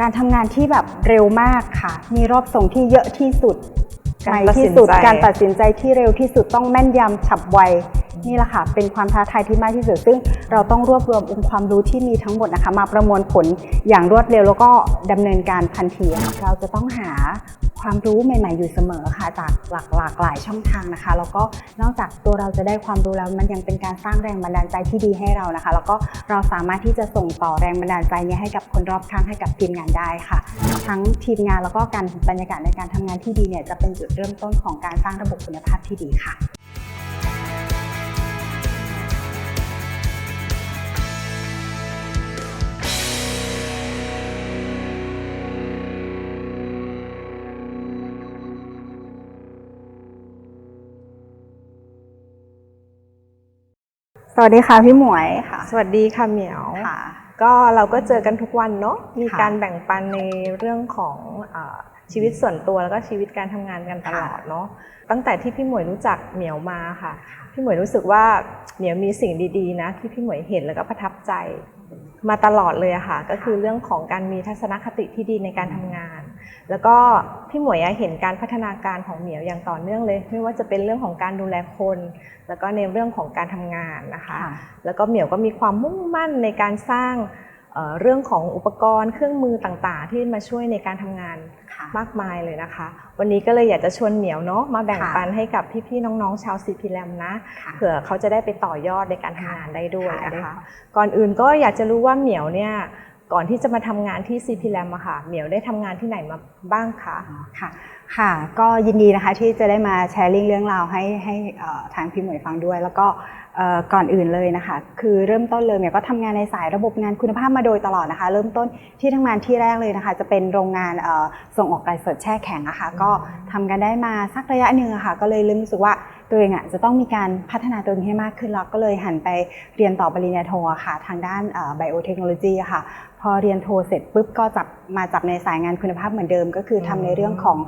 การทำงานที่แบบเร็วมากค่ะ มีรอบส่งที่เยอะที่สุดการไวตัดสิที่นสุดใจการตัดสินใจที่เร็วที่สุดต้องแม่นยำฉับไวนี่แหละค่ะเป็นความท้าทายที่มากที่สุด ซึ่งเราต้องรวบรวมองค์ความรู้ที่มีทั้งหมดนะคะ มาประมวลผลอย่างรวดเร็วแล้วก็ดำเนินการทันทีค่ะเราจะต้องหา ความรู้ใหม่ ๆ อยู่เสมอค่ะ จากหลากหลากหลายช่องทางนะคะ แล้วก็นอกจากตัวเราจะได้ความรู้แล้วมันยังเป็นการสร้างแรงบันดาลใจที่ดีให้เรานะคะ แล้วก็เราสามารถที่จะส่งต่อแรงบันดาลใจนี้ให้กับคนรอบข้างให้กับทีมงานได้ค่ะ ทั้งทีมงานแล้วก็การบรรยากาศในการทำงานที่ดีเนี่ยจะเป็นจุดเริ่มต้นของการสร้างระบบคุณภาพที่ดีค่ะ สวัสดีค่ะพี่หมวยค่ะ สวัสดีค่ะเหมียวค่ะ ก็เราก็เจอกันทุกวันเนาะมีค่ะการแบ่งปันในเรื่องของเออชีวิตส่วนตัวแล้วก็ชีวิตการทำงานกันตลอดเนาะตั้งแต่ที่พี่หมวยรู้จักเหมียวมาค่ะ พี่หมวยรู้สึกว่าเหมียวมีสิ่งดีๆนะที่พี่หมวยเห็นแล้วก็ประทับใจมาตลอดเลยอะค่ะ ก็คือเรื่องของการมีทัศนคติที่ดีในการทำงาน แล้วก็พี่หมวยอะเห็นการพัฒนาการของเหมียวอย่างต่อเนื่องเลย ไม่ว่าจะเป็นเรื่องของการดูแลคน แล้วก็ในเรื่องของการทำงานนะคะค่ะแล้วก็เหมียวก็มีความมุ่งมั่นในการสร้างเอ่อเรื่องของอุปกรณ์เครื่องมือต่างๆ ที่มาช่วยในการทำงานค่ะมากมายเลยนะคะ วันนี้ก็เลยอยากจะชวนเหมียวเนาะมาแบ่งค่ะปันให้กับพี่ๆน้องๆชาวซีพีแลมนะค่ะเผื่อเขาจะได้ไปต่อยอดในการทำงานได้ด้วยค่ะได้นะคะค่ะก่อนอื่นก็อยากจะรู้ว่าเหมียวเนี่ย ก่อนที่จะมาทำงานที่ซีพีแลมอะค่ะ เหมียวได้ทำงานที่ไหนมาบ้างคะอ๋อค่ะ ค่ะ ก็ยินดีนะคะที่จะได้มาแชร์ลิงก์เรื่องราวให้ให้เอ่อทางพี่หมวยฟังด้วย แล้วก็เอ่อก่อนอื่นเลยนะคะ คือเริ่มต้นเลยเนี่ยก็ทำงานในสายระบบงานคุณภาพมาโดยตลอดนะคะ เริ่มต้นที่ทำงานที่แรกเลยนะคะ จะเป็นโรงงานเอ่อส่งออกไก่สดแช่แข็งนะคะ ก็ทำกันได้มาสักระยะหนึ่งอะค่ะ ก็เลยเริ่มรู้สึกว่าตัวเองอะจะต้องมีการพัฒนาตัวเองให้มากขึ้นแล้วก็เลยหันไปเรียนต่อปริญญาโทอะค่ะ ทางด้านไบโอเทคโนโลยีค่ะ พอเรียนโทเสร็จปุ๊บก็จับมาจับในสายงานคุณภาพเหมือนเดิม ก็คือทำในเรื่องของ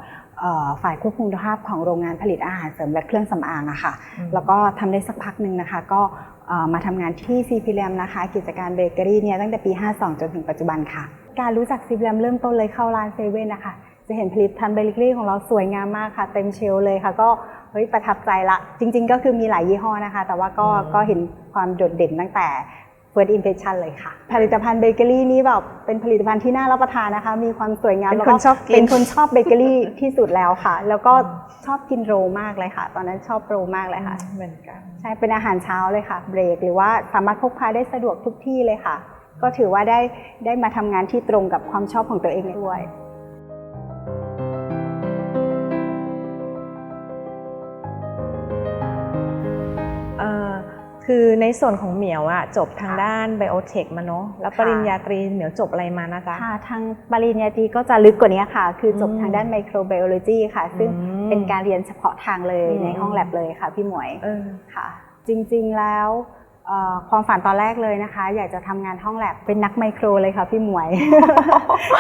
เอ่อฝ่ายควบคุมคุณภาพของโรงงานผลิตอาหารเสริมและเครื่องสำอางอะค่ะ แล้วก็ทำได้สักพักหนึ่งนะคะ ก็เอ่อมาทำงานที่ซีพีแรมนะคะ กิจการเบเกอรี่เนี่ยตั้งแต่ปี 52 จนถึงปัจจุบันค่ะ การรู้จักซีพีแรมเริ่มต้นเลยเข้าร้านเซเว่นนะคะ จะเห็นผลิตภัณฑ์เบเกอรี่ของเราสวยงามมากค่ะ เต็มเชลฟ์เลยค่ะ ก็เฮ้ยประทับใจละ จริง ๆ ก็คือมีหลายยี่ห้อนะคะ แต่ว่าก็อืมก็เห็นความโดดเด่นตั้งแต่ first impression เลยค่ะ ผลิตภัณฑ์เบเกอรี่นี้แบบเป็นผลิตภัณฑ์ที่น่ารับประทานนะคะ มีความสวยงามเป็นแล้วคก็นชอบกินเป็นคนชอบเบเกอรี่ที่สุดแล้วค่ะ แล้วก็ชอบกินโรลมากเลยค่ะ ตอนนั้นชอบโรลมากเลยค่ะ เหมือนกัน ใช่ เป็นอาหารเช้าเลยค่ะ เบรก หรือว่าสามารถพกพาได้สะดวกทุกที่เลยค่ะ ก็ถือว่าได้ได้มาทำงานที่ตรงกับความชอบของตัวเองด้วย คือในส่วนของเหมียวอะจบทางด้านไบโอเทคมาเนาะแล้วปริญญาตรีเหมียวจบอะไรมานะจ๊ะ ค่ะ ทางปริญญาตรีก็จะลึกกว่านี้ค่ะ คือจบอืมทางด้านไมโครไบโอโลจีค่ะ ซึ่งอืมเป็นการเรียนเฉพาะทางเลยอืมในห้องแลบเลยค่ะพี่หมวยเออค่ะ จริงๆแล้วเอ่อ ความฝันตอนแรกเลยนะคะ อยากจะทำงานห้องแลบเป็นนักไมโครเลยค่ะพี่หมวย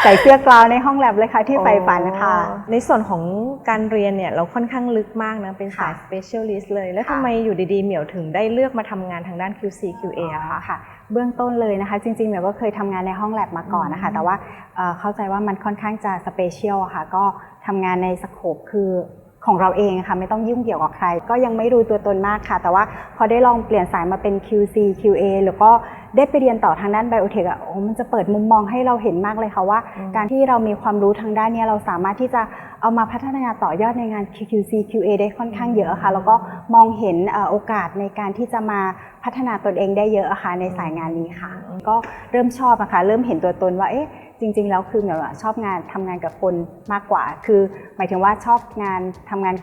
ใส่เสื้อกลาวในห้องแลบเลยค่ะที่ใฝ่ฝันค่ะอ๋อในส่วนของการเรียนเนี่ยเราค่อนข้างลึกมากนะเป็นสายค่ะ specialist เลย แล้วค่ะทำไมอยู่ดีๆเหมียวถึงได้เลือกมาทำงานทางด้าน QC QA อะคะค่ะเบื้องต้นเลยนะคะ จริงๆเนี่ยก็เคยทำงานในห้องแลบมาก่อนนะคะอืมแต่ว่าเอ่อเข้าใจว่ามันค่อนข้างจะสเปเชียลอะค่ะก็ทำงานในสโคปคือ ของเราเองค่ะไม่ต้องยุ่งเกี่ยวกับใคร ก็ยังไม่รู้ตัวตนมากค่ะ แต่ว่าพอได้ลองเปลี่ยนสายมาเป็น QC QA แล้วก็ได้ไปเรียนต่อทางด้านไบโอเทคอะโอ้มันจะเปิดมุมมองให้เราเห็นมากเลยค่ะว่าอืมการที่เรามีความรู้ทางด้านเนี้ยเราสามารถที่จะเอามาพัฒนาต่อยอดในงาน QC QA ได้ค่อนข้างเยอะค่ะ แล้วก็มองเห็นเอ่อโอกาสในการที่จะมาพัฒนาตนเองได้เยอะอะค่ะในสายงานนี้ค่ะ ก็เริ่มชอบอะค่ะเริ่มเห็นตัวตนว่าเอ๊ะ จริง ๆ แล้วคือแบบว่าชอบงานทำงานกับคนมากกว่า คือหมายถึงว่าชอบงานทำงาน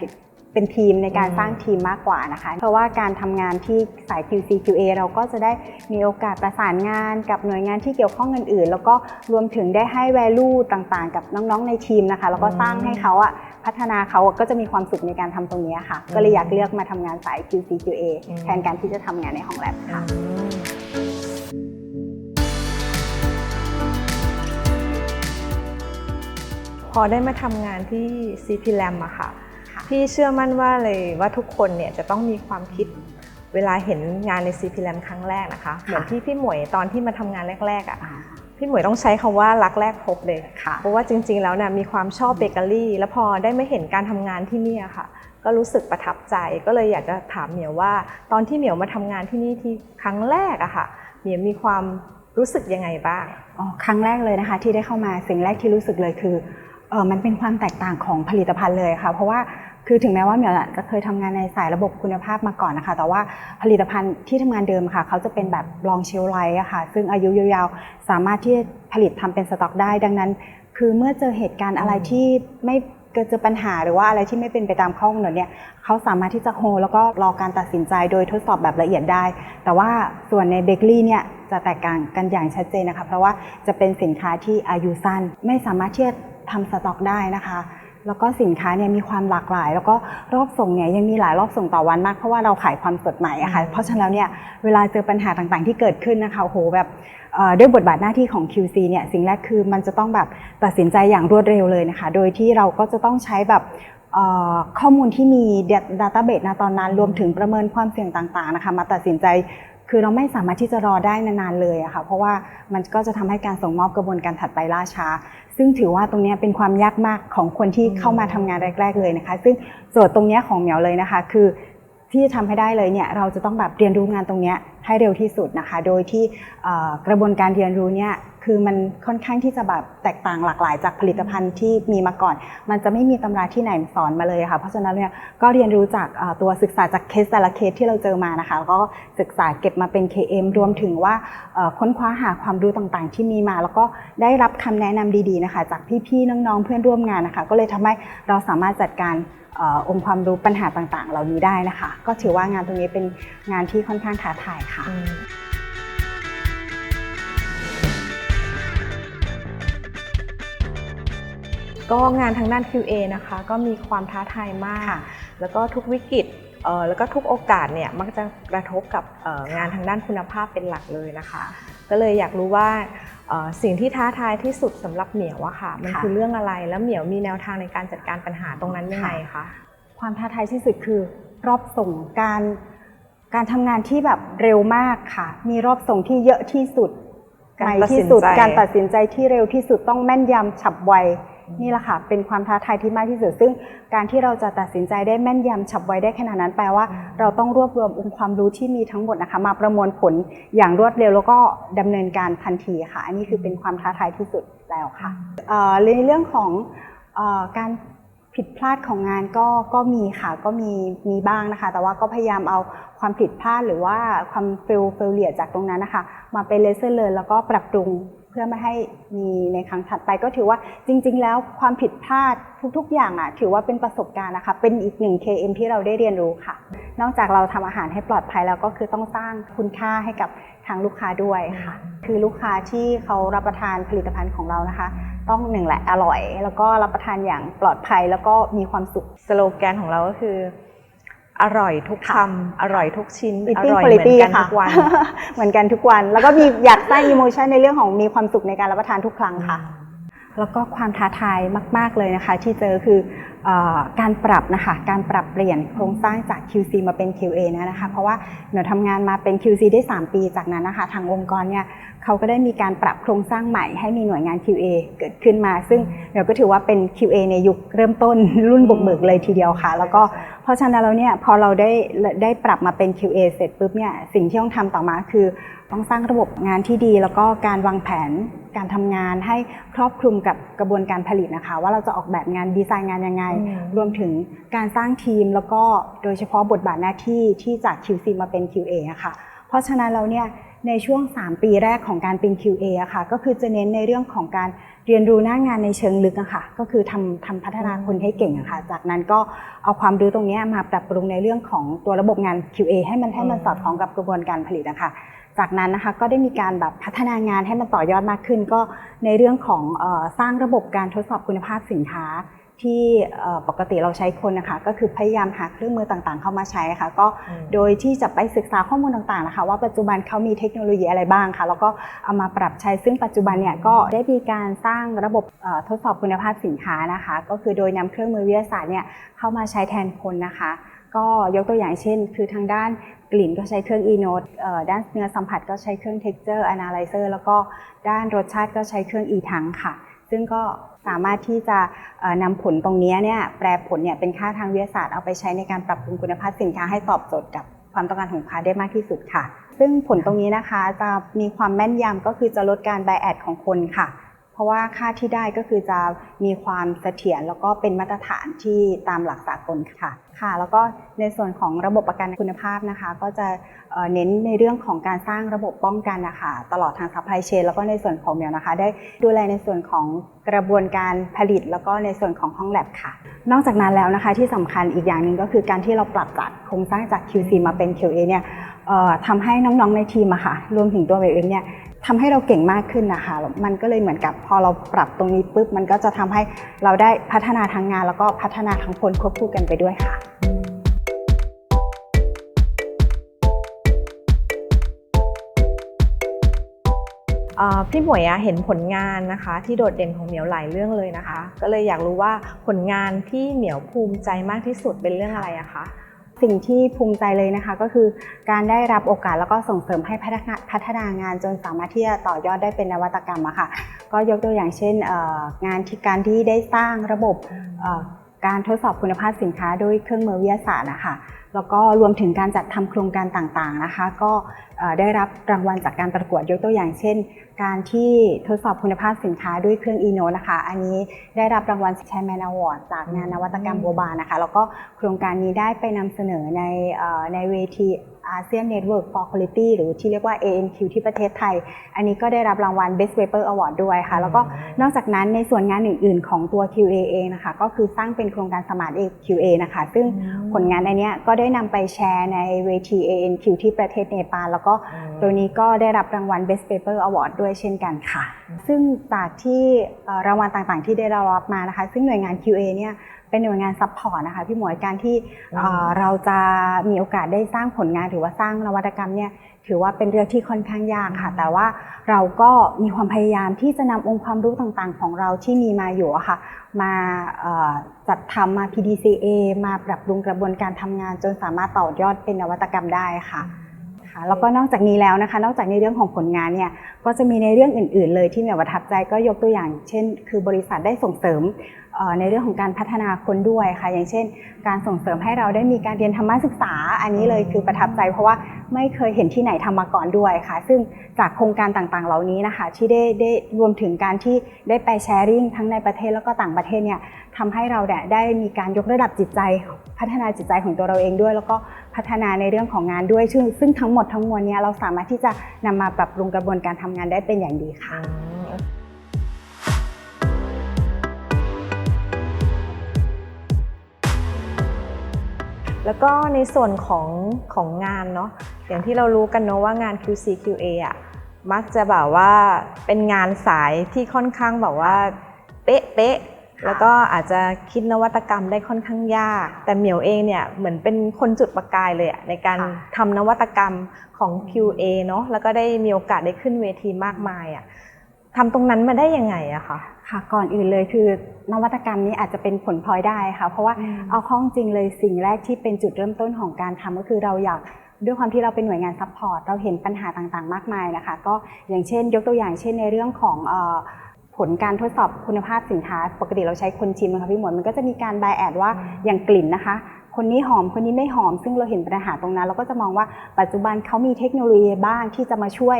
เป็นทีมในการอืม สร้างทีมมากกว่านะคะ เพราะว่าการทำงานที่สาย QC QA เราก็จะได้มีโอกาสประสานงานกับหน่วยงานที่เกี่ยวข้องอื่นๆ แล้วก็รวมถึงได้ให้ value ต่างๆ กับน้องๆในทีมนะคะ แล้วก็สร้างให้เขาอะพัฒนาเขาอะก็จะมีความสุขในการทำตรงนี้ค่ะ ก็เลยอยากเลือกมาทำงานสาย QC QA แทนการที่จะทำงานในห้องแลบค่ะ อืม พอได้มาทำงานที่ CP Lam อะค่ะค่ะ พี่เชื่อมั่นว่าเลยว่าทุกคนเนี่ยจะต้องมีความคิดเวลาเห็นงานใน CP Lam ครั้งแรกนะคะ เหมือนที่พี่หมวยตอนที่มาทำงานแรกๆอะอ่าพี่พี่หมวยต้องใช้คำว่ารักแรกพบเลยค่ะเพราะว่าจริง ๆ แล้วเนี่ยมีความชอบเบเกอรี่ แล้วพอได้ไม่เห็นการทำงานที่นี่อะค่ะ ก็รู้สึกประทับใจ ก็เลยอยากจะถามเหมียวว่า ตอนที่เหมียวมาทำงานที่นี่ที่ครั้งแรกอะค่ะ เหมียวมีความรู้สึกยังไงบ้าง อ๋อ ครั้งแรกเลยนะคะที่ได้เข้ามาสิ่งแรกที่รู้สึกเลยคือเออ มันเป็นความแตกต่างของผลิตภัณฑ์เลยค่ะ เพราะว่าคือถึงแม้ว่าเหมียวอะจะเคยทำงานในสายระบบคุณภาพมาก่อนนะคะ แต่ว่าผลิตภัณฑ์ที่ทำงานเดิมค่ะ เขาจะเป็นแบบลองเชลไลท์อะค่ะ ซึ่งอายุยาวๆ สามารถที่ผลิตทำเป็นสต็อกได้ ดังนั้น คือเมื่อเจอเหตุการณ์อะไรที่ไม่เกิดเจอปัญหาหรือว่าอะไรที่ไม่เป็นไปตามข้อกำหนดเนี่ยเขาสามารถที่จะโฮแล้วก็รอการตัดสินใจโดยทดสอบแบบละเอียดได้ แต่ว่าส่วนในเบเกอรี่เนี่ยจะแตกต่างกันอย่างชัดเจนนะคะ เพราะว่าจะเป็นสินค้าที่อายุสั้น ไม่สามารถที่จะ ทำสต็อกได้นะคะ แล้วก็สินค้าเนี่ยมีความหลากหลาย แล้วก็รอบส่งเนี่ยยังมีหลายรอบส่งต่อวันมาก เพราะว่าเราขายความสดใหม่อะค่ะอืมเพราะฉะนั้นแล้วเนี่ยเวลาเจอปัญหาต่างๆ ที่เกิดขึ้นนะคะโอ้โหแบบเอ่อด้วยบทบาทหน้าที่ของ QC เนี่ยสิ่งแรกคือมันจะต้องแบบตัดสินใจอย่างรวดเร็วเลยนะคะ โดยที่เราก็จะต้องใช้แบบเอ่อข้อมูลที่มี Database นะตอนนั้น รวมถึงประเมินความเสี่ยงต่างๆนะคะ มาตัดสินใจคือเราไม่สามารถที่จะรอได้นานๆเลยอะค่ะเพราะว่ามันก็จะทำให้การส่งมอบกระบวนการถัดไปล่าช้า ซึ่งถือว่าตรงนี้เป็นความยากมากของคนที่เข้ามาทำงานแรก ๆ เลยนะคะ ซึ่งโจทย์ตรงนี้ของเหมียวเลยนะคะ คือที่จะทำให้ได้เลยเนี่ยเราจะต้องแบบเรียนรู้งานตรงนี้ให้เร็วที่สุดนะคะ โดยที่กระบวนการเรียนรู้เนี่ย คือมันค่อนข้างที่จะแบบแตกต่างหลากหลายจากผลิตภัณฑ์ที่มีมาก่อน มันจะไม่มีตำราที่ไหนสอนมาเลยค่ะ เพราะฉะนั้นเนี่ยก็เรียนรู้จากตัวศึกษาจากเคสแต่ละเคสที่เราเจอมานะคะแล้วก็ศึกษาเก็บมาเป็น KM รวมถึงว่าค้นคว้าหาความรู้ต่างๆ ที่มีมา แล้วก็ได้รับคำแนะนำดีๆนะคะ จากพี่ๆน้องๆเพื่อนร่วมงานนะคะ ก็เลยทำให้เราสามารถจัดการเอ่อองค์ความรู้ปัญหาต่างๆ เหล่านี้ได้นะคะ ก็ถือว่างานตรงนี้เป็นงานที่ค่อนข้างท้าทายค่ะ ก็งานทางด้าน QA นะคะก็มีความท้าทายมากค่ะแล้วก็ทุกวิกฤตเอ่อแล้วก็ทุกโอกาสเนี่ยมักจะกระทบกับเอ่องานทางด้านคุณภาพเป็นหลักเลยนะคะ ก็เลยอยากรู้ว่าเอ่อสิ่งที่ท้าทายที่สุดสำหรับเหมียวอะค่ะ มันค่ะคือเรื่องอะไรแล้วเหมียวมีแนวทางในการจัดการปัญหาตรงนั้นยังไงคะความท้าทายที่สุดคือรอบส่งการการทำงานที่แบบเร็วมากค่ะ มีรอบส่งที่เยอะที่สุดการใหม่ตัดสิที่นสุดใจการตัดสินใจที่เร็วที่สุดต้องแม่นยำฉับไวอืม นี่แหละค่ะ เป็นความท้าทายที่มากที่สุดซึ่งการที่เราจะตัดสินใจได้แม่นยำฉับไวได้ขนาดนั้นแปลว่าเราต้องรวบรวมองค์ความรู้ที่มีทั้งหมดนะคะ มาประมวลผลอย่างรวดเร็วแล้วก็ดำเนินการทันทีค่ะ อันนี้คือเป็นความท้าทายที่สุดแล้วค่ะเอ่อในเรื่องของเออการผิดพลาดของงานก็ก็มีค่ะก็มีมีบ้างนะคะ แต่ว่าก็พยายามเอาความผิดพลาดหรือว่าความเฟลเฟลเลียจากตรงนั้นนะคะ มาเป็นเลเซอร์เลยแล้วก็ปรับปรุง เพื่อไม่ให้มีในครั้งถัดไปก็ถือว่าจริง ๆ แล้วความผิดพลาดทุก ๆ อย่างอะถือว่าเป็นประสบการณ์นะคะ เป็นอีกหนึ่ง KM ที่เราได้เรียนรู้ค่ะ นอกจากเราทำอาหารให้ปลอดภัยแล้วก็คือต้องสร้างคุณค่าให้กับทางลูกค้าด้วยค่ะ คือลูกค้าที่เขารับประทานผลิตภัณฑ์ของเรานะคะ ต้องหนึ่งแหละอร่อย แล้วก็รับประทานอย่างปลอดภัยแล้วก็มีความสุขสโลแกนของเราก็คือ อร่อยทุกค่ะคำอร่อยทุกชิ้น อ Eating ร่อยเหมือน quality กันค่ะทุกวันเหมือนกันทุกวัน แล้วก็มีอยากสร้างอิโมชันในเรื่องของมีความสุขในการรับประทานทุกครั้งค่ะ แล้วก็ความท้าทายมาก ๆ เลยนะคะ ที่เจอคือเออการปรับนะคะการปรับเปลี่ยนโครงสร้างจาก QC มาเป็น QA นะนะคะ เพราะว่าหนูทำงานมาเป็น QC ได้ 3 ปีจากนั้นนะคะ ทางองค์กรเนี่ย เขาก็ได้มีการปรับโครงสร้างใหม่ให้มีหน่วยงาน QA เกิดขึ้นมา ซึ่งเดี๋ยวก็ถือว่าเป็น QA ในยุคเริ่มต้นรุ่นบุกเบิกเลยทีเดียวค่ะ แล้วก็เพราะฉะนั้นแล้วเนี่ยพอเราได้ได้ปรับมาเป็น QA เสร็จปุ๊บเนี่ยสิ่งที่ต้องทำต่อมาคือต้องสร้างระบบงานที่ดี แล้วก็การวางแผนการทำงานให้ครอบคลุมกับกระบวนการผลิตนะคะ ว่าเราจะออกแบบงานดีไซน์งานยังไงอืมรวมถึงการสร้างทีมแล้วก็โดยเฉพาะบทบาทหน้าที่ที่จาก QC มาเป็น QA อะค่ะเพราะฉะนั้นเราเนี่ย ในช่วง 3 ปีแรกของการเป็น QA อะค่ะ ก็คือจะเน้นในเรื่องของการเรียนรู้หน้างานในเชิงลึกอะค่ะ ก็คือทำทำพัฒนาคนให้เก่งอะค่ะ จากนั้นก็เอาความรู้ตรงเนี้ยมาปรับปรุงในเรื่องของตัวระบบงาน QA ให้มันให้มันอืมสอดคล้องกับกระบวนการผลิตนะคะจากนั้นนะคะก็ได้มีการแบบพัฒนางานให้มันต่อยอดมากขึ้น ก็ในเรื่องของเออสร้างระบบการทดสอบคุณภาพสินค้า ที่เอ่อปกติเราใช้คนนะคะก็คือพยายามหาเครื่องมือต่างๆ เข้ามาใช้ค่ะก็อืมโดยที่จะไปศึกษาข้อมูลต่างๆนะคะว่าปัจจุบันเขามีเทคโนโลยีอะไรบ้างค่ะแล้วก็เอามาปรับใช้ซึ่งปัจจุบันเนี่ยก็ได้มีการสร้างระบบเอ่อทดสอบคุณภาพสินค้านะคะ ก็คือโดยนำเครื่องมือวิทยาศาสตร์เนี่ยเข้ามาใช้แทนคนนะคะ ก็ยกตัวอย่างเช่น คือทางด้านกลิ่นก็ใช้เครื่อง e-note เอ่อด้านเนื้อสัมผัสก็ใช้เครื่อง texture analyzer แล้วก็ด้านรสชาติก็ใช้เครื่อง e-tank ค่ะ ซึ่งก็สามารถที่จะเอ่อนำผลตรงนี้เนี่ยแปลผลเนี่ยเป็นค่าทางวิทยาศาสตร์เอาไปใช้ในการปรับปรุงคุณภาพสินค้าให้ตอบโจทย์กับความต้องการของลูกค้าได้มากที่สุดค่ะ ซึ่งผลตรงนี้นะคะจะมีความแม่นยำก็คือจะลดการ b บแอดของคนค่ะ เพราะว่าค่าที่ได้ก็คือจะมีความเสถียรแล้วก็เป็นมาตรฐานที่ตามหลักสากลค่ะค่ะ แล้วก็ในส่วนของระบบประกันคุณภาพนะคะ ก็จะเน้นในเรื่องของการสร้างระบบป้องกันนะคะตลอดทางซัพพลายเชนแล้วก็ในส่วนของเมียวนะคะ ได้ดูแลในส่วนของกระบวนการผลิต แล้วก็ในส่วนของห้องแลบค่ะ นอกจากนั้นแล้วนะคะที่สำคัญอีกอย่างหนึ่งก็คือการที่เราปรับจากโครงสร้างจาก QC มาเป็น QA เนี่ยทำให้น้องๆในทีมอะค่ะรวมถึงตัวเบลเองเนี่ย ทำให้เราเก่งมากขึ้นนะคะ มันก็เลยเหมือนกับพอเราปรับตรงนี้ปุ๊บ มันก็จะทำให้เราได้พัฒนาทางงาน แล้วก็พัฒนาทั้งคนควบคู่กันไปด้วยค่ะเอ่อพี่หมวยเห็นผลงานนะคะ ที่โดดเด่นของเหมียวหลายเรื่องเลยนะคะ ก็เลยอยากรู้ว่าผลงานที่เหมียวภูมิใจมากที่สุดเป็นเรื่องอะไรอะคะ สิ่งที่ภูมิใจเลยนะคะ ก็คือการได้รับโอกาสแล้วก็ส่งเสริมให้พัฒนาพัฒนางานจนสามารถที่จะต่อยอดได้เป็นนวัตกรรมอะค่ะ ก็ยกตัวอย่างเช่นงานที่การที่ได้สร้างระบบ การทดสอบคุณภาพสินค้าด้วยเครื่องมือวิทยาศาสตร์นะคะแล้วก็รวมถึงการจัดทำโครงการต่างๆนะคะ ก็ได้รับรางวัลจากการประกวดยกตัวอย่าง เช่น การที่ทดสอบคุณภาพสินค้าด้วยเครื่องอีโนนะคะอันนี้ได้รับรางวัลแชร์แมนอวอร์ดจากงานนวัตกรรมบัวบานนะคะ แล้วก็โครงการนี้ได้ไปนำเสนอในในเวที อาเซียน Network for Quality หรือที่เรียกว่า ANQ ที่ประเทศไทย อันนี้ก็ได้รับรางวัล Best Paper Award ด้วยค่ะ แล้วก็นอกจากนั้นในส่วนงานอื่น ๆ ของตัว QA เองนะคะ ก็คือสร้างเป็นโครงการ Smart QA นะคะ ซึ่งผลงานอันเนี้ยก็ได้นำไปแชร์ในเวที ANQ ที่ประเทศเนปาลแล้วก็ตัวนี้ก็ได้รับรางวัล Best Paper Award ด้วยเช่นกันค่ะ ซึ่งจากที่เอ่อรางวัลต่างๆ ที่ได้รับมานะคะ ซึ่งหน่วยงาน QA เนี่ย เป็นหน่วยงานซัพพอร์ตนะคะพี่หมวยการที่เอ่อเราจะมีโอกาสได้สร้างผลงานหรือว่าสร้างนวัตกรรมเนี่ยถือว่าเป็นเรื่องที่ค่อนข้างยากค่ะ แต่ว่าเราก็มีความพยายามที่จะนำองค์ความรู้ต่างๆ ของเราที่มีมาอยู่อะค่ะ มาเอ่อจัดทำมา PDCA มาปรับปรุงกระบวนการทำงาน จนสามารถต่อยอดเป็นนวัตกรรมได้ค่ะค่ะแล้วก็นอกจากนี้แล้วนะคะ นอกจากในเรื่องของผลงานเนี่ยก็จะมีในเรื่องอื่น ๆ เลยที่เหมียวประทับใจก็ยกตัวอย่าง เช่น คือบริษัทได้ส่งเสริมเอ่อ ในเรื่องของการพัฒนาคนด้วยค่ะ อย่างเช่น การส่งเสริมให้เราได้มีการเรียนธรรมศึกษา อันนี้เลยคือประทับใจ เพราะว่าไม่เคยเห็นที่ไหนทำมาก่อนด้วยค่ะ ซึ่งจากโครงการต่างๆ เหล่านี้นะคะ ที่ได้ได้รวมถึงการที่ได้ไปแชร์ริ่งทั้งในประเทศแล้วก็ต่างประเทศเนี่ยทำให้เราได้มีการยกระดับจิตใจ พัฒนาจิตใจของตัวเราเองด้วย แล้วก็พัฒนาในเรื่องของงานด้วย ซึ่งซึ่งทั้งหมดทั้งมวลเนี้เราสามารถที่จะนำมาปรับปรุงกระบวนการทำงานได้เป็นอย่างดีค่ะ แล้วก็ในส่วนของของงานเนาะอย่างที่เรารู้กันเนาะว่างาน QC QA อะมักจะแบบว่าเป็นงานสายที่ค่อนข้างแบบว่าเป๊ะเป๊ะๆแล้วก็อาจจะคิดนวัตกรรมได้ค่อนข้างยาก แต่เหมียวเองเนี่ยเหมือนเป็นคนจุดประกายเลยอะในการค่ะทำนวัตกรรมของ QA เนาะแล้วก็ได้มีโอกาสได้ขึ้นเวทีมากมายอะทำตรงนั้นมาได้ยังไงอะคะ ค่ะก่อนอื่นเลยคือนวัตกรรมนี้อาจจะเป็นผลพลอยได้ค่ะ เพราะว่าอืมเอาข้อจริงเลยสิ่งแรกที่เป็นจุดเริ่มต้นของการทำก็คือเราอยากด้วยความที่เราเป็นหน่วยงานซัพพอร์ตเราเห็นปัญหาต่างๆ มากมายนะคะ ก็อย่างเช่น ยกตัวอย่างเช่นในเรื่องของเอ่อผลการทดสอบคุณภาพสินค้า ปกติเราใช้คนชิมนะคะพี่หมวยมันก็จะมีการไบแอดว่าอย่างกลิ่นนะคะ คนนี้หอมคนนี้ไม่หอม ซึ่งเราเห็นปัญหาตรงนั้น เราก็จะมองว่าปัจจุบันเขามีเทคโนโลยีบ้างที่จะมาช่วย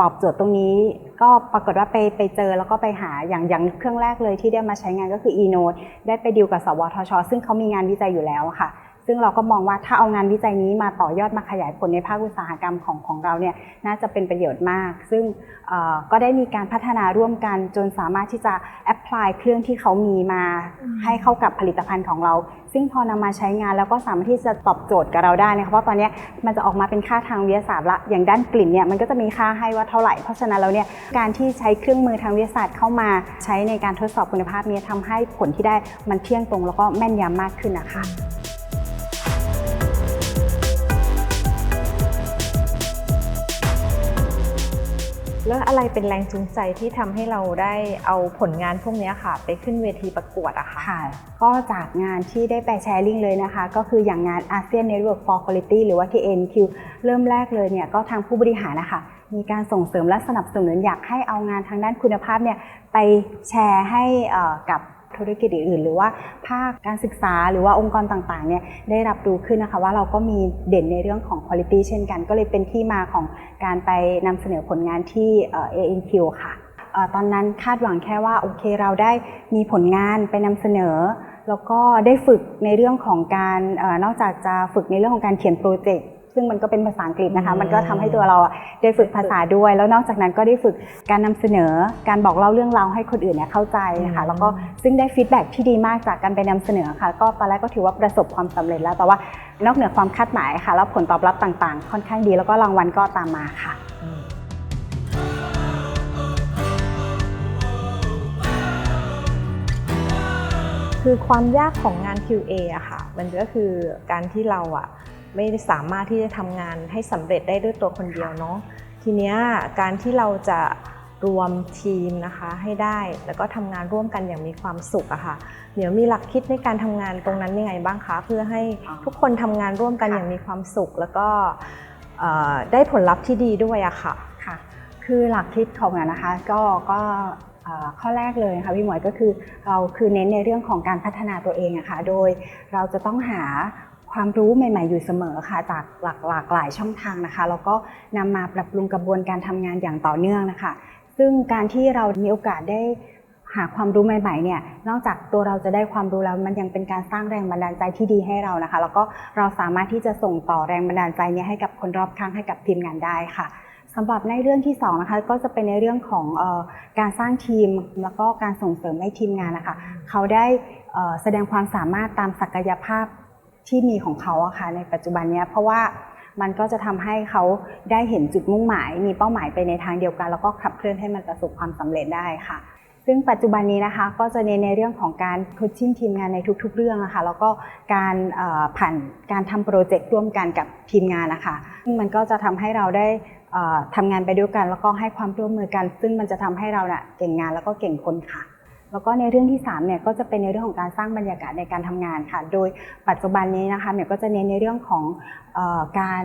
ตอบโจทย์ตรงนี้ ก็ปรากฏว่าไปไปเจอแล้วก็ไปหาอย่างอย่างเครื่องแรกเลยที่ได้มาใช้งานก็คือ e-note ได้ไปดีลกับสวทช ซึ่งเขามีงานวิจัยอยู่แล้วค่ะ ซึ่งเราก็มองว่าถ้าเอางานวิจัยนี้มาต่อยอดมาขยายผลในภาคอุตสาหกรรมของของเราเนี่ยน่าจะเป็นประโยชน์มาก ซึ่งเอ่อก็ได้มีการพัฒนาร่วมกันจนสามารถที่จะแอพพลายเครื่องที่เขามีมาอืมให้เข้ากับผลิตภัณฑ์ของเรา ซึ่งพอนำมาใช้งานแล้วก็สามารถที่จะตอบโจทย์กับเราได้นะคะเพราะตอนเนี้ยมันจะออกมาเป็นค่าทางวิทยาศาสตร์ละอย่างด้านกลิ่นเนี่ยมันก็จะมีค่าให้ว่าเท่าไหร่เพราะฉะนั้นแล้วเนี่ยการที่ใช้เครื่องมือทางวิทยาศาสตร์เข้ามาใช้ในการทดสอบคุณภาพเนี้ทำให้ผลที่ได้มันเที่ยงตรงแล้วก็แม่นยำมากขึ้นนะคะ แล้วอะไรเป็นแรงจูงใจที่ทำให้เราได้เอาผลงานพวกนี้ค่ะ ไปขึ้นเวทีประกวดอะค่ะค่ะก็จากงานที่ได้ไปแชร์ลิงเลยนะคะ ก็คืออย่างงาน ASEAN Network for Quality หรือว่า TNQ เริ่มแรกเลยเนี่ยก็ทางผู้บริหารนะคะมีการส่งเสริมและสนับสนุนอยากให้เอางานทางด้านคุณภาพเนี่ยไปแชร์ให้กับ ธุรกิจอื่นๆ หรือว่าภาคการศึกษาหรือว่าองค์กรต่างๆเนี่ยได้รับรู้ขึ้นนะคะว่าเราก็มีเด่นในเรื่องของ Quality เช่นกัน ก็เลยเป็นที่มาของการไปนำเสนอผลงานที่ ANQ ค่ะตอนนั้นคาดหวังแค่ว่าโอเคเราได้มีผลงานไปนำเสนอ แล้วก็ได้ฝึกในเรื่องของการนอกจากจะฝึกในเรื่องของการเขียนโปรเจกต์ ซึ่งมันก็เป็นภาษาอังกฤษนะคะอืมมันก็ทำให้ตัวเราอะได้ฝึกภาษาด้วย แล้วนอกจากนั้นก็ได้ฝึกการนำเสนอ การบอกเล่าเรื่องราวให้คนอื่นเนี่ยเข้าใจนะคะแล้วก็ซึ่งได้ฟีดแบ็กที่ดีมากจากการไปนำเสนอค่ะ ก็ตอนแรกก็ถือว่าประสบความสำเร็จแล้วแต่ว่านอกเหนือความคาดหมายค่ะแล้วผลตอบรับต่างๆ ค่อนข้างดีแล้วก็รางวัลก็ตามมาค่ะอืมคือความยากของงาน QA อะค่ะ มันก็คือการที่เราอะ ไม่ได้สามารถที่จะทำงานให้สำเร็จได้ด้วยตัวคนเดียวเนาะทีเนี้ยการที่เราจะรวมทีมนะคะให้ได้แล้วก็ทำงานร่วมกันอย่างมีความสุขอะค่ะเดี๋ยวมีหลักคิดในการทำงานตรงนั้นยังไงบ้างคะเพื่อให้อ๋อทุกคนทำงานร่วมกันค่ะอย่างมีความสุข แล้วก็เอ่อได้ผลลัพธ์ที่ดีด้วยอะค่ะค่ะ คือหลักคิดของเรานะคะก็ก็เอ่อข้อแรกเลยนะคะพี่หมวยก็คือเราคือเน้นในเรื่องของการพัฒนาตัวเองอะค่ะโดยเราจะต้องหา ความรู้ใหม่ ๆ อยู่เสมอค่ะ จากหลากหลากหลายช่องทางนะคะ แล้วก็นำมาปรับปรุงกระบวนการทำงานอย่างต่อเนื่องนะคะ ซึ่งการที่เรามีโอกาสได้หาความรู้ใหม่ๆเนี่ย นอกจากตัวเราจะได้ความรู้แล้ว มันยังเป็นการสร้างแรงบันดาลใจที่ดีให้เรานะคะ แล้วก็เราสามารถที่จะส่งต่อแรงบันดาลใจนี้ให้กับคนรอบข้างให้กับทีมงานได้ค่ะสำหรับในเรื่องที่2นะคะก็จะเป็นในเรื่องของออการสร้างทีมแล้วก็การส่งเสริมให้ทีมงานนะคะเขาได้แสดงความสามารถตามศักยภาพ ที่มีของเขาอะค่ะในปัจจุบันเนี้ยเพราะว่ามันก็จะทำให้เขาได้เห็นจุดมุ่งหมาย มีเป้าหมายไปในทางเดียวกัน แล้วก็ขับเคลื่อนให้มันประสบความสำเร็จได้ค่ะ ซึ่งปัจจุบันนี้นะคะก็จะเน้นในเรื่องของการโคชชิ่งทีมงานในทุก ๆ เรื่องนะคะแล้วก็การผ่านการทำโปรเจกต์ร่วมกันกับทีมงานนะคะซึ่งมันก็จะทำให้เราได้เอ่อทำงานไปด้วยกัน แล้วก็ให้ความร่วมมือกัน ซึ่งมันจะทำให้เราเน่ะเก่งงานแล้วก็เก่งคนค่ะ แล้วก็ในเรื่องที่3เนี่ยก็จะเป็นในเรื่องของการสร้างบรรยากาศในการทำงานค่ะ โดยปัจจุบันนี้นะคะเนี่ยก็จะเน้นในเรื่องของออการ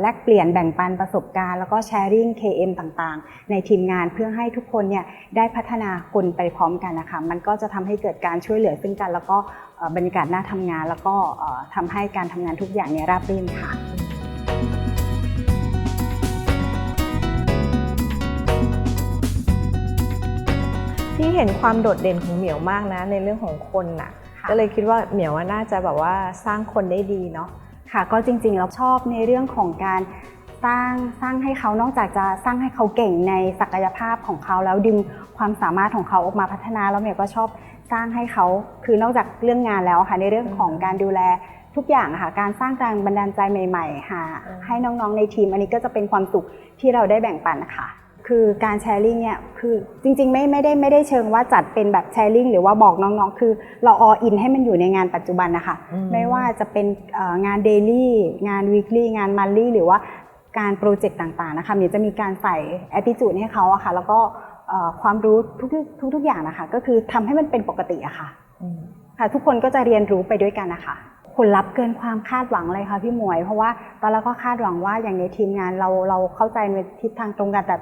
แลกเปลี่ยนแบ่งปันประสบการณ์ แล้วก็แชร์ริ่ง KM ต่างๆ ในทีมงานเพื่อให้ทุกคนเนี่ยได้พัฒนาคนไปพร้อมกันนะคะมันก็จะทำให้เกิดการช่วยเหลือซึ่งกัน แล้วก็บรรยากาศน่าทำงาน แล้วก็เอ่อทำให้การทำงานทุกอย่างเนี่ยราบรื่นค่ะ ที่เห็นความโดดเด่นของเหมียวมากนะ ในเรื่องของคนน่ะค่ะ ก็เลยคิดว่าเหมียวว่าน่าจะแบบว่าสร้างคนได้ดีเนาะ ค่ะ ก็จริงๆเราชอบในเรื่องของการสร้างสร้างให้เขานอกจากจะสร้างให้เขาเก่งในศักยภาพของเขาแล้วดึงความสามารถของเขาออกมาพัฒนาแล้วเมียก็ชอบสร้างให้เขาคือนอกจากเรื่องงานแล้วค่ะในเรื่องของการดูแลทุกอย่างอะค่ะการสร้างแรงบันดาลใจใหม่ๆหาอืมให้น้องๆในทีมอันนี้ก็จะเป็นความสุขที่เราได้แบ่งปันนะคะ คือการแชร์ลิงเนี่ยคือจริงๆไม่ไม่ได้ไม่ได้เชิงว่าจัดเป็นแบบแชร์ลิงหรือว่าบอกน้องๆ คือเราออินให้มันอยู่ในงานปัจจุบันนะคะอืมไม่ว่าจะเป็นเอ่องานเดลี่งานวีคลี่งานมันลี่หรือว่าการโปรเจกต์ต่างๆนะคะมีจะมีการใส่ attitude ให้เขาอะค่ะแล้วก็เอ่อความรู้ทุกๆทุกๆอย่างนะคะก็คือทำให้มันเป็นปกติอะค่ะอืมค่ะ ทุกคนก็จะเรียนรู้ไปด้วยกันนะคะผลลัพธ์เกินความคาดหวังเลยค่ะพี่หมวย เพราะว่าตอนแรกก็คาดหวังว่าอย่างในทีมงานเราเราเข้าใจในทิศทางตรงกันแต่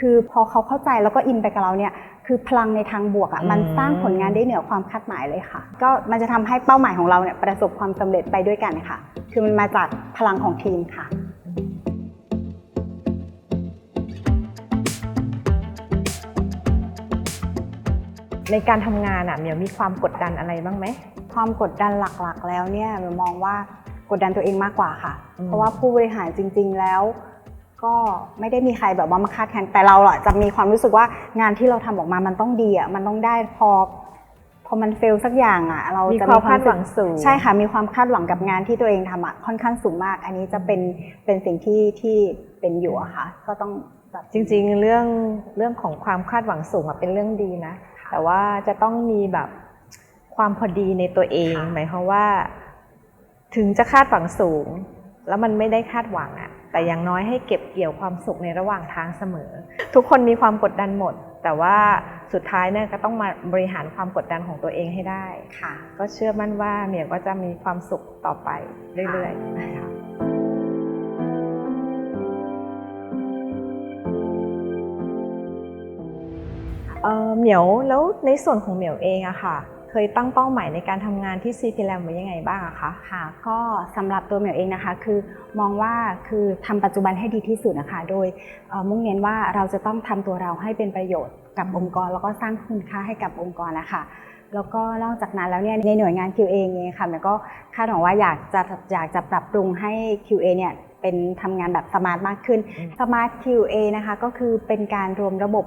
คือพอเขาเข้าใจแล้วก็อินไปกับเราเนี่ยคือพลังในทางบวกอะ่ะมันสร้างผลงานได้เหนือความคาดหมายเลยค่ะ ก็มันจะทำให้เป้าหมายของเราเนี่ยประสบความสำเร็จไปด้วยกันค่ะ คือมันมาจากพลังของทีมค่ะในการทำงานอะเหมียวมีความกดดันอะไรบ้างไหม ความกดดันหลักๆ แล้วเนี่ยเรามองว่ากดดันตัวเองมากกว่าค่ะอืมเพราะว่าผู้บริหารจริง ๆ แล้ว ก็ไม่ได้มีใครแบบว่ามาคาดคันแต่เราอะจะมีความรู้สึกว่างานที่เราทำออกมามันต้องดีอะมันต้องได้พอพอมันเฟลสักอย่างอะเรามีจะความคาดหวังรู้สึกสูงใช่ค่ะมีความคาดหวังกับงานที่ตัวเองทำอะค่อนข้างสูงมาก อันนี้จะเป็นเป็นสิ่งที่ที่เป็นอยู่อะค่ะ ก็ต้องแบบจริง ๆ เรื่องเรื่องของความคาดหวังสูงอะเป็นเรื่องดีนะ แต่ว่าจะต้องมีแบบความพอดีในตัวเองค่ะหมายความว่า ถึงจะคาดหวังสูง แล้วมันไม่ได้คาดหวังอะแต่อย่างน้อยให้เก็บเกี่ยวความสุขในระหว่างทางเสมอ ทุกคนมีความกดดันหมด แต่ว่าสุดท้ายเนี่ยก็ต้องมาบริหารความกดดันของตัวเองให้ได้ค่ะ ก็เชื่อมั่นว่าเหมียวก็จะมีความสุขต่อไปเรื่อยๆนะคะเอ่อเหมียวแล้วในส่วนของเหมียวเองอะค่ะเค ยตั้งเป้าหมายในการทำงานที่ CP l a m ไว้ยังไงบ้างอะคะ ค่ะก็สำหรับตัวเหมียวเองนะคะ คือมองว่าคือทำปัจจุบันให้ดีที่สุดนะคะ โดยเอ่อมุ่งเน้นว่าเราจะต้องทำตัวเราให้เป็นประโยชน์กับองค์กร แล้วก็สร้างคุณค่าให้กับองค์กรนะคะแล้วก็นอกจากนั้นแล้วเนี่ยในหน่วยงาน QA เองค่ะมันก็คาดหวังว่าอยากจะอยากจะปรับปรุงให้ QA เนี่ยเป็นทำงานแบบสมาร์ทมากขึ้น อืม Smart QA นะคะก็คือเป็นการรวมระบบ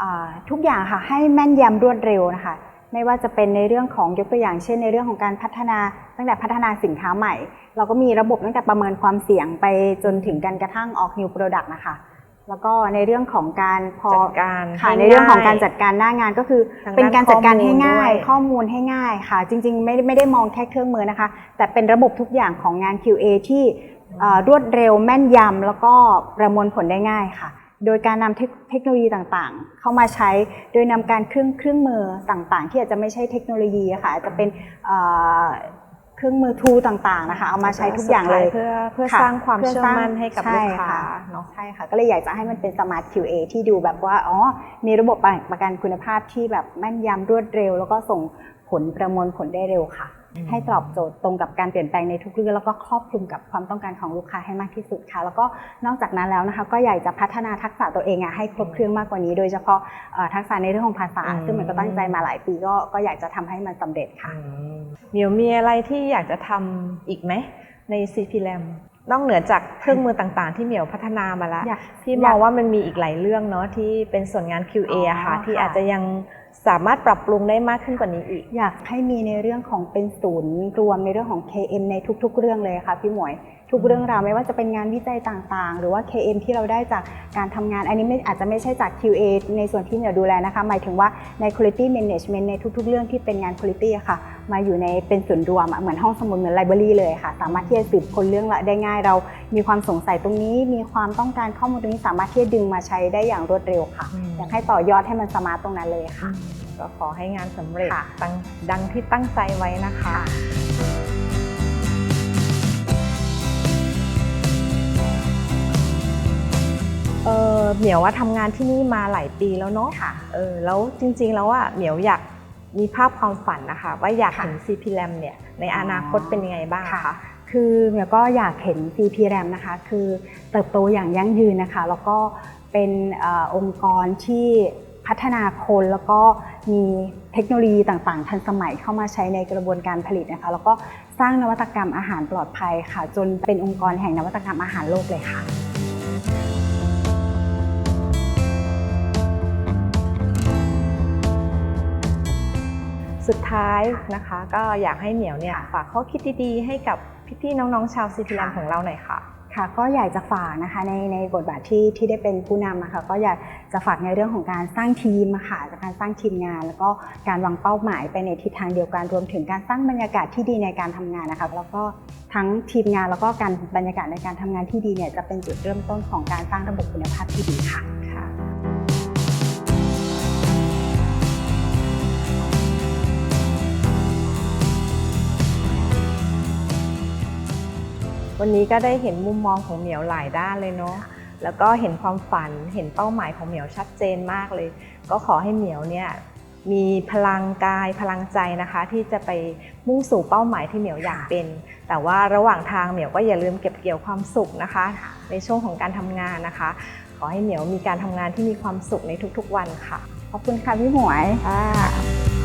อ่าทุกอย่างค่ะให้แม่นยำรวดเร็วนะคะ ไม่ว่าจะเป็นในเรื่องของยกตัวอย่างเช่น ในเรื่องของการพัฒนาตั้งแต่พัฒนาสินค้าใหม่ เราก็มีระบบตั้งแต่ประเมินความเสี่ยงไปจนถึงการกระทั่งออก new product นะคะแล้วก็ในเรื่องของการพอจัดการค่ะให้ในเรื่องของง่ายการจัดการหน้างานก็คือทางด้านเป็นการจัดการให้ง่าย ข้อมูลด้วยข้อมูลให้ง่ายค่ะ จริง ๆ ไม่ได้ไม่ได้มองแค่เครื่องมือนะคะ แต่เป็นระบบทุกอย่างของงาน QA ที่เอ่อรวดเร็วแม่นยำแล้วก็ประมวลผลได้ง่ายค่ะ โดยการนำเทคเทคโนโลยีต่างๆ เข้ามาใช้ โดยนำการเครื่องเครื่องมือต่างๆ ที่อาจจะไม่ใช่เทคโนโลยีอะค่ะอาจจะเป็นเอ่อเครื่องมือทูต่างๆนะคะ เอามาใช้ทุกอย่างเลยเพื่อเพื่อค่ะสร้างความพื่เชื่อมั่นให้กับช่ลูกค้าค่ะเนาะใช่ค่ะ ก็เลยอยากจะให้มันเป็น Smart QA ที่ดูแบบว่าอ๋อมีระบบประกันคุณภาพที่แบบแม่นยำรวดเร็ว แล้วก็ส่งผลประมวลผลได้เร็วค่ะอืม ให้ตอบโจทย์ตรงกับการเปลี่ยนแปลงในทุกเรื่องแล้วก็ครอบคลุมกับความต้องการของลูกค้าให้มากที่สุดค่ะ แล้วก็นอกจากนั้นแล้วนะคะ ก็อยากจะพัฒนาทักษะตัวเองอะให้ครบเครื่องมากกว่านี้ โดยเฉพาะเอ่อทักษะในเรื่องของภาษาอืมซึ่งมันก็ตั้งใจมาหลายปีก็ก็อยากจะทำให้มันสำเร็จค่ะอืมเหมียวมีอะไรที่อยากจะทำอีกไหมใน CP l a m นอกเหนือจากเครื่องมือต่างๆ ที่เหมียวพัฒนามาแล้วอยากพี่มองว่ามันมีอีกหลายเรื่องเนาะที่เป็นส่วนงาน QA อ๋ออะค่ะที่ค่ะอาจจะยัง สามารถปรับปรุงได้มากขึ้นกว่านี้อีก อยากให้มีในเรื่องของเป็นศูนย์รวมในเรื่องของ KM ในทุก ๆ เรื่องเลยค่ะพี่หมวย ทุกเรื่องราวไม่ว่าจะเป็นงานวิจัยต่างๆ หรือว่า KM ที่เราได้จากการทำงาน อันนี้ไม่อาจจะไม่ใช่จาก QA ในส่วนที่เหนียวดูแลนะคะ หมายถึงว่าใน Quality Management ในทุก ๆ เรื่องที่เป็นงาน Quality ค่ะ มาอยู่ในเป็นศูนย์รวมอะเหมือนห้องสมุดเหมือนไลบรารีเลยค่ะ สามารถที่จะสืบค้นเรื่องละได้ง่าย เรามีความสงสัยตรงนี้ มีความต้องการข้อมูลตรงนี้สามารถที่จะดึงมาใช้ได้อย่างรวดเร็วค่ะอืมอยากให้ต่อยอดให้มันสมาร์ตตรงนั้นเลยค่ะ ก็ขอให้งานสำเร็จค่ะดังดังที่ตั้งใจไว้นะคะเออเหมียวว่าทำงานที่นี่มาหลายปีแล้วเนาะค่ะ เออ แล้วจริงๆ แล้วอะเหมียวอยาก มีภาพความฝันนะคะ ว่าอยากค่ะเห็น CP l a m เนี่ยในอนาคตเป็นยังไงบ้างค่ะคะคือเมียก็อยากเห็น CP RAM นะคะ คือเติบโตอย่างยั่งยืนนะคะ แล้วก็เป็นเออองค์กรที่พัฒนาคนแล้วก็มีเทคโนโลยีต่างๆ ทันสมัยเข้ามาใช้ในกระบวนการผลิตนะคะ แล้วก็สร้างนวัตกรรมอาหารปลอดภัยค่ะ จนเป็นองค์กรแห่งนวัตกรรมอาหารโลกเลยค่ะ สุดท้ายนะคะ ก็อยากให้เหมียวเนี่ยฝากข้อคิดดีๆ ให้กับพี่ๆน้องๆชาว CP l a m ค่ะของเราหน่อยค่ะค่ะก็อยากจะฝากนะคะในในบทบาทที่ที่ได้เป็นผู้นำนะคะก็อยากจะฝากในเรื่องของการสร้างทีมค่ะจากการสร้างทีมงาน แล้วก็การวางเป้าหมายไปในทิศทางเดียวกันรวมถึงการสร้างบรรยากาศที่ดีในการทำงานนะคะแล้วก็ทั้งทีมงานแล้วก็การบรรยากาศในการทำงานที่ดีเนี่ยจะเป็นจุดเริ่มต้นของการสร้างระบบคุณภาพที่ดีค่ะ วันนี้ก็ได้เห็นมุมมองของเหมียวหลายด้านเลยเนาะแล้วก็เห็นความฝันเห็นเป้าหมายของเหมียวชัดเจนมากเลย ก็ขอให้เหมียวเนี่ยมีพลังกายพลังใจนะคะ ที่จะไปมุ่งสู่เป้าหมายที่เหมียวอยากเป็น แต่ว่าระหว่างทางเหมียวก็อย่าลืมเก็บเกี่ยวความสุขนะคะ ในช่วงของการทำงานนะคะ ขอให้เหมียวมีการทำงานที่มีความสุขในทุกๆวันค่ะ ขอบคุณค่ะพี่หมวยค่ะ